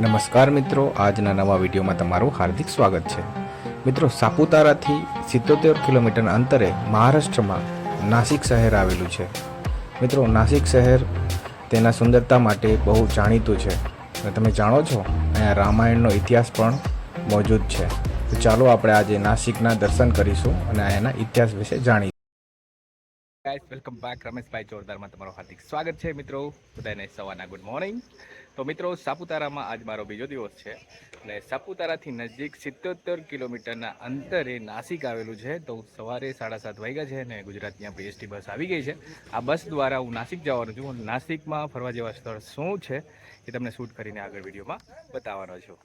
નમસ્કાર મિત્રો, આજના નવા વિડીયોમાં તમારું હાર્દિક સ્વાગત છે. મિત્રો, સાપુતારાથી સિત્તોતેર કિલોમીટર અંતરે મહારાષ્ટ્રમાં નાસિક શહેર આવેલું છે. મિત્રો, નાસિક શહેર તેના સુંદરતા માટે બહુ જાણીતું છે. અને તમે જાણો છો, અહીંયા રામાયણનો ઇતિહાસ પણ મોજૂદ છે. તો ચાલો આપણે આજે નાસિકના દર્શન કરીશું અને અહીંયાના ઇતિહાસ વિશે જાણીશું. ગાઈસ વેલકમ બેક રમેશભાઈ જોરદારમાં તમારું હાર્દિક સ્વાગત છે, મિત્રો. બધાને સવારના ગુડ મોર્નિંગ તો મિત્રો, સાપુતારામાં આજ મારો બીજો દિવસ છે અને સાપુતારાથી નજીક સિત્તોતેર કિલોમીટરના અંતરે નાસિક આવેલું છે. તો સવારે સાડા સાત વાગ્યા છે અને ગુજરાતની આપણી એસટી બસ આવી ગઈ છે. આ બસ દ્વારા હું નાસિક જવાનો છું. નાસિકમાં ફરવા જેવા સ્થળ શું છે એ તમને શૂટ કરીને આગળ વિડીયોમાં બતાવવાનો છું.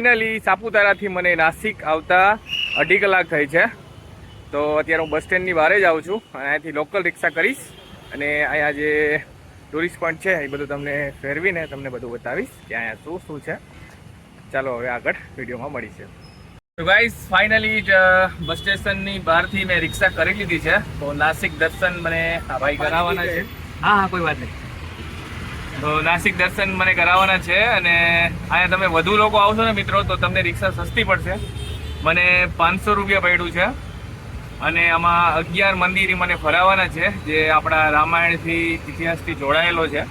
ફાઇનલી સાપુતારાથી મને નાસિક આવતા અઢી કલાક થઈ છે. તો અત્યારે હું બસ સ્ટેન્ડની બહાર જ આવું છું અને અહીંયાથી લોકલ રિક્ષા કરીશ અને અહીંયા જે ટુરિસ્ટ પોઈન્ટ છે એ બધું તમને ફેરવીને તમને બધું બતાવીશ કે અહીંયા શું શું છે. ચાલો હવે આગળ વિડીયોમાં મળીશે. તો ગાઈસ ફાઇનલી બસ સ્ટેશનની બહારથી મેં રિક્ષા કરી લીધી છે. તો નાસિક દર્શન મને ભાઈ કરાવવાના છે. હા હા કોઈ વાત નહીં. તો નાસિક દર્શન મને કરાવવાના છે અને અહીંયા તમે વધુ લોકો આવશો ને મિત્રો, તો તમને રિક્ષા સસ્તી પડશે. મને પાંચસો રૂપિયા પડ્યું છે. અને આમાં અગિયાર મંદિર મને ફરાવવાના છે, જે આપણા રામાયણથી ઇતિહાસથી જોડાયેલો છે.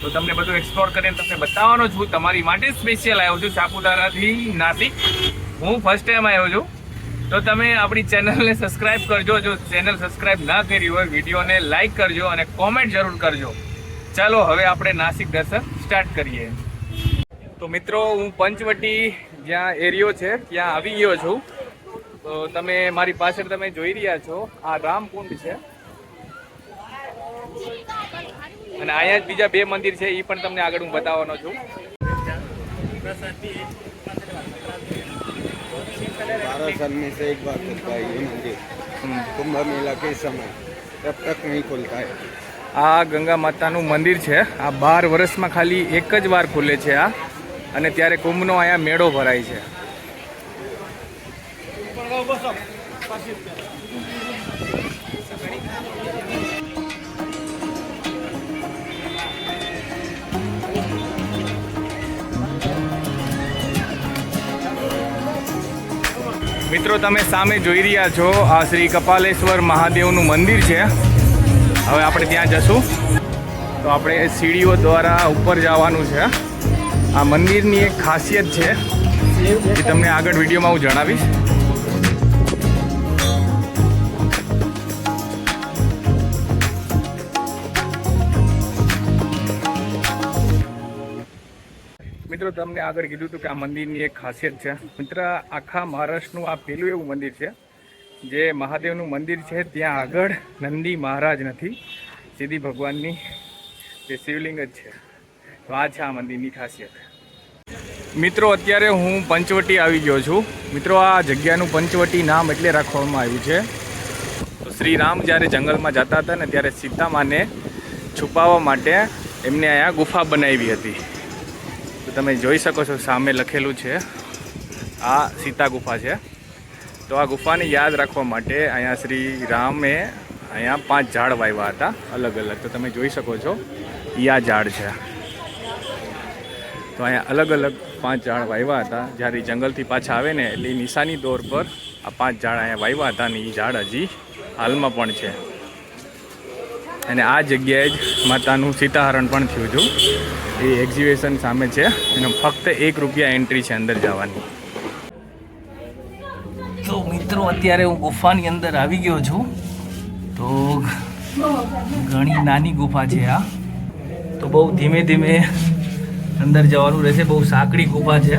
તો તમને બધું એક્સપ્લોર કરીને તમને બતાવવાનો છું. તમારી માટે સ્પેશિયલ આવ્યો છું સાપુતારાથી નાસિક. હું ફર્સ્ટ ટાઈમ આવ્યો છું. તો તમે આપણી ચેનલને સબસ્ક્રાઇબ કરજો. જો ચેનલ સબસ્ક્રાઇબ ના કરી હોય વિડીયોને લાઈક કરજો અને કોમેન્ટ જરૂર કરજો. ચાલો હવે આપણે નાસિક દર્શન સ્ટાર્ટ કરીએ તો મિત્રો હું પંચવટી જ્યાં એરિયો છે ત્યાં આવી ગયો છું તો તમે મારી પાછળ તમે જોઈ રહ્યા છો આ રામકુંડ છે અને અહીંયા જ બીજા બે મંદિર છે એ પણ તમને આગળ હું બતાવવાનો છું बारह साल में से एक बार खुलता है ये मंदिर कुंभ मेला के समय तब तक नहीं खुलता है આ ગંગા માતાનું મંદિર છે. આ બાર વર્ષમાં ખાલી એક જ વાર ખુલે છે આ. અને ત્યારે કુંભનો અહીંયા મેળો ભરાય છે. મિત્રો, તમે સામે જોઈ રહ્યા છો આ શ્રી કપાલેશ્વર મહાદેવનું મંદિર છે. હવે આપણે ત્યાં જશું. તો આપણે સીડીઓ દ્વારા ઉપર જવાનું છે. આ મંદિરની એક ખાસિયત છે એ તમને આગળ વિડીયોમાં હું જણાવીશ. મિત્રો, તમને આગળ કીધું હતું કે આ મંદિરની એક ખાસિયત છે. મિત્ર, આખા મહારાષ્ટ્રનું આ પહેલું એવું મંદિર છે. જે મહાદેવનું મંદિર છે, ત્યાં આગળ નંદી મહારાજ નથી. સીધી ભગવાનની જે શિવલિંગ જ છે. તો આ છે આ મંદિરની ખાસિયત. મિત્રો, અત્યારે હું પંચવટી આવી ગયો છું. મિત્રો, આ જગ્યાનું પંચવટી નામ એટલે રાખવામાં આવ્યું છે. તો શ્રી રામ જ્યારે જંગલમાં જતા હતા ને, ત્યારે સીતામાને છુપાવવા માટે એમને અહીંયા ગુફા બનાવી હતી. તો તમે જોઈ શકો છો, સામે લખેલું છે, આ સીતા ગુફા છે. તો આ ગુફાને યાદ રાખવા માટે અહીંયા શ્રી રામે અહીંયા પાંચ ઝાડ વાવ્યા હતા. અલગ અલગ. તો તમે જોઈ શકો છો આ ઝાડ છે. તો અહીંયા અલગ અલગ પાંચ ઝાડ વાવ્યા હતા. જ્યારે જંગલથી પાછા આવે ને, એટલે નિશાની દોર પર આ પાંચ ઝાડ અહીંયા વાવ્યા હતા અને એ ઝાડ હજી હાલમાં પણ છે. અને આ જગ્યાએ જ માતાનું સીતાહરણ પણ થયું હતું. એ એક્ઝિબિશન સામે છે. એનો ફક્ત એક રૂપિયા એન્ટ્રી છે અંદર જવાની. મિત્રો, અત્યારે હું ગુફાની અંદર આવી ગયો છું. તો ઘણી નાની ગુફા છે આ. તો બહુ ધીમે ધીમે અંદર જવાનું રહેશે. બહુ સાંકડી ગુફા છે.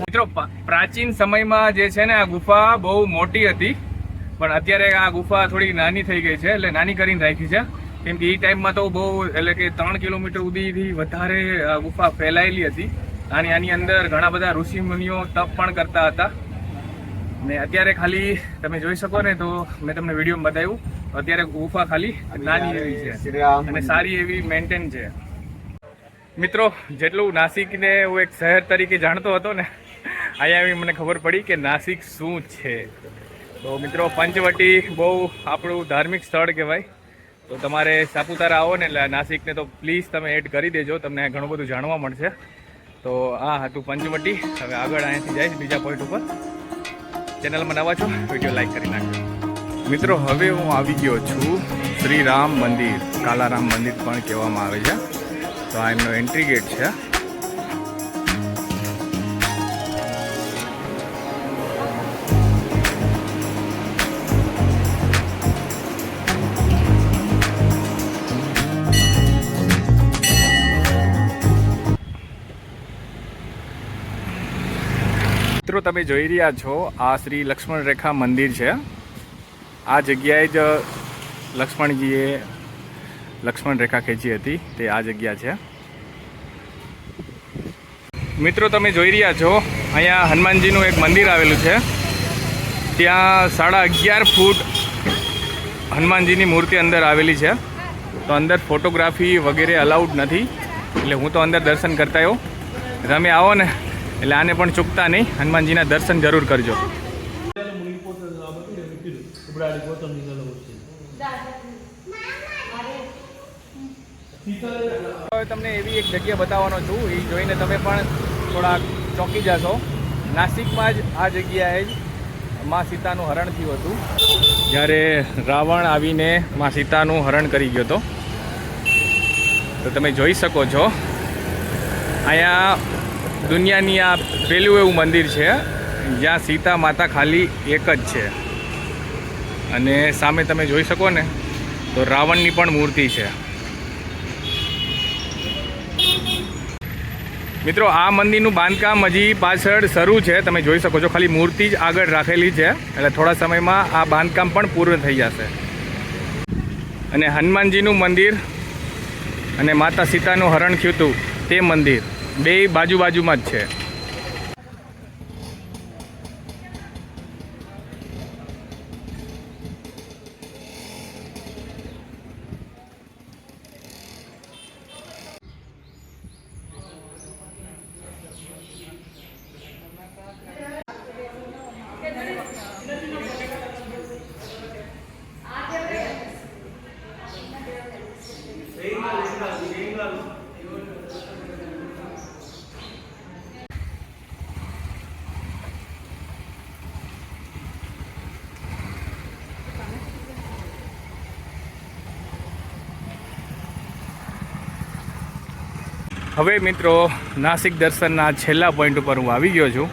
મિત્રો પ્રાચીન સમયમાં જે છે ને, આ ગુફા બહુ મોટી હતી. પણ અત્યારે આ ગુફા થોડી નાની થઈ ગઈ છે એટલે નાની કરીને રાખી છે. કેમ કે એ ટાઈમમાં તો બહુ એટલે કે ત્રણ કિલોમીટર સુધીથી વધારે ગુફા ફેલાયેલી હતી. અને આની અંદર ઘણા બધા ઋષિ મુનિઓ તપ પણ કરતા હતા. ને અત્યારે ખાલી તમે જોઈ શકો ને તો મેં તમને વીડિયો બતાવ્યું અત્યારે ગુફા ખાલી નાની એવી છે. અને સારી એવી મેન્ટેન છે. મિત્રો જેટલું નાસિકને હું એક શહેર તરીકે જાણતો હતો ને અહીંયા આવી મને ખબર પડી કે નાસિક શું છે. તો મિત્રો, પંચવટી બહુ આપણું ધાર્મિક સ્થળ કહેવાય. તો તમારે સાપુતારા આવો ને એટલે નાસિકને તો પ્લીઝ તમે એડ કરી દેજો, તમને ઘણું બધું જાણવા મળશે. તો આ હતું પંચવટી, હવે આગળ અહીંયાથી જઈશ બીજા પોઈન્ટ ઉપર. ચેનલમાં નવા છો વીડિયો લાઈક કરી નાખજો. મિત્રો, હવે હું આવી ગયો છું શ્રી રામ મંદિર, કાલારામ મંદિર પણ કહેવામાં આવે છે. તો આ એમનો એન્ટ્રી ગેટ છે. મિત્રો, તમે જોઈ રહ્યા છો, આ શ્રી લક્ષ્મણ રેખા મંદિર છે. આ જગ્યાએ જ લક્ષ્મણજીએ લક્ષ્મણ રેખા ખેંચી હતી. તે આ જગ્યા છે. મિત્રો, તમે જોઈ રહ્યા છો, અહીંયા હનુમાનજીનું એક મંદિર આવેલું છે. ત્યાં સાડા અગિયાર ફૂટ હનુમાનજીની મૂર્તિ અંદર આવેલી છે. તો અંદર ફોટોગ્રાફી વગેરે અલાઉડ નથી. એટલે હું તો અંદર દર્શન કરતા આવ્યો. તમે આવો ને. એટલે આને પણ ચૂકતા નહીં. હનુમાનજીના દર્શન જરૂર કરજો. તમને એવી એક જગ્યા બતાવવાનો છું. એ જોઈને તમે પણ થોડાક ચોંકી જશો. નાસિકમાં જ આ જગ્યાએ જ મા સીતાનું હરણ થયું હતું. જ્યારે રાવણ આવીને મા સીતાનું હરણ કરી ગયો હતો. તો તમે જોઈ શકો છો. અહીંયા દુનિયાની આ પહેલું એવું મંદિર છે, જ્યાં સીતા માતા ખાલી એક જ છે. અને સામે તમે જોઈ શકો ને, તો રાવણની પણ મૂર્તિ છે. મિત્રો, આ મંદિરનું બાંધકામ હજી પાછળ શરૂ છે, તમે જોઈ શકો છો, ખાલી મૂર્તિ જ આગળ રાખેલી છે, એટલે થોડા સમયમાં આ બાંધકામ પણ પૂર્ણ થઈ જશે. અને હનુમાનજીનું મંદિર અને માતા સીતાનું હરણ થયું હતું તે મંદિર. બે બાજુ બાજુમાં જ છે. હવે મિત્રો, નાસિક દર્શનના છેલ્લા પોઈન્ટ ઉપર હું આવી ગયો છું.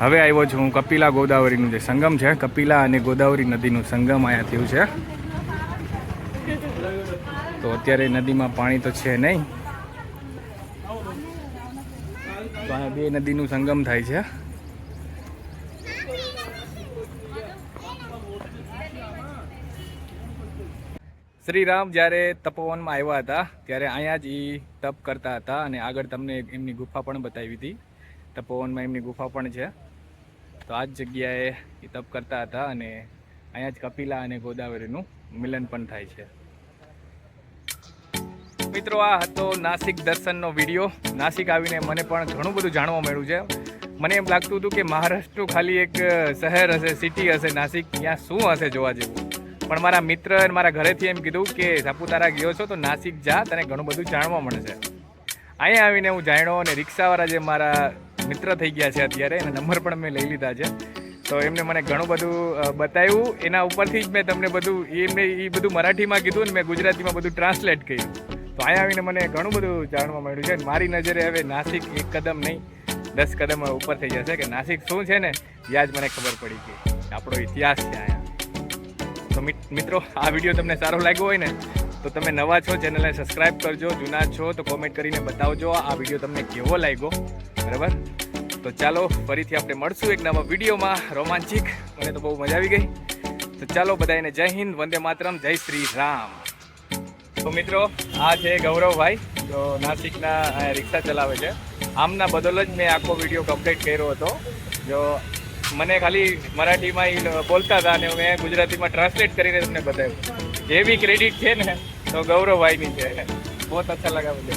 હવે આવ્યો છું હું કપિલા ગોદાવરીનું જે સંગમ છે, કપિલા અને ગોદાવરી નદીનું સંગમ અહીંયા થયું છે. તો અત્યારે નદીમાં પાણી તો છે નહીં. તો અહીંયા બે નદીનું સંગમ થાય છે. શ્રી રામ જ્યારે તપોવનમાં આવ્યા હતા, ત્યારે અહીંયા જ એ તપ કરતા હતા અને આગળ તમને એમની ગુફા પણ બતાવી હતી. તપોવનમાં એમની ગુફા પણ છે. તો આ જ જગ્યાએ એ તપ કરતા હતા અને અહીંયા જ કપિલા અને ગોદાવરીનું મિલન પણ થાય છે. મિત્રો, આ હતો નાસિક દર્શનનો વીડિયો. નાસિક આવીને મને પણ ઘણું બધું જાણવા મળ્યું છે. મને એમ લાગતું હતું કે મહારાષ્ટ્રનું ખાલી એક શહેર હશે, સિટી હશે નાસિક, ત્યાં શું હશે જોવા જેવું? પણ મારા મિત્ર મારા ઘરેથી એમ કીધું કે સાપુતારા ગયો છો તો નાસિક જા તને ઘણું બધું જાણવા મળશે અહીંયા આવીને હું જાણ્યો અને રિક્ષાવાળા જે મારા મિત્ર થઈ ગયા છે અત્યારે, એના નંબર પણ મેં લઈ લીધા છે. તો એમને મને ઘણું બધું બતાવ્યું. એના ઉપરથી જ મેં તમને બધું એમને એ બધું મરાઠીમાં કીધું ને મેં ગુજરાતીમાં બધું ટ્રાન્સલેટ કર્યું. તો અહીંયા આવીને મને ઘણું બધું જાણવા મળ્યું છે. મારી નજરે હવે નાસિક એક કદમ નહીં, દસ કદમ ઉપર થઈ જશે કે નાસિક શું છે ને ત્યાં જ મને ખબર પડી ગઈ. આપણો ઇતિહાસ છે અહીંયા. તો મિત- મિત્રો, આ વીડિયો તમને સારો લાગ્યો હોય ને, તો તમે નવા છો, ચેનલને સબસ્ક્રાઈબ કરજો, જૂના છો, તો કોમેન્ટ કરીને બતાવજો આ વીડિયો તમને કેવો લાગ્યો. બરાબર? તો ચાલો, ફરીથી આપણે મળશું એક નવા વિડીયોમાં, રોમાંચિક, મને તો બહુ મજા આવી ગઈ. તો ચાલો બધાને જય હિન્દ, વંદે માતરમ, જય શ્રી રામ. તો મિત્રો, આ છે ગૌરવભાઈ, તો નાસિકના રિક્ષા ચલાવે છે. આમના બદલ જ મેં આખો વીડિયો કમ્પ્લીટ કર્યો હતો. જો મને ખાલી મરાઠીમાં એ બોલતા હતા અને મેં ગુજરાતીમાં ટ્રાન્સલેટ કરીને તમને બતાવ્યું. જે બી ક્રેડિટ છે ને, તો ગૌરવભાઈની છે. બહુ અચ્છા લગા મુझे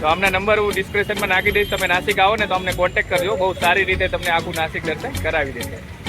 તો આમના નંબર હું ડિસ્ક્રિપ્શનમાં નાખી દઈશ. તમે નાસિક આવો ને તો અમને કોન્ટેક્ટ કરજો. બહુ સારી રીતે તમને આખું નાસિક દર્શન કરાવી દેશે.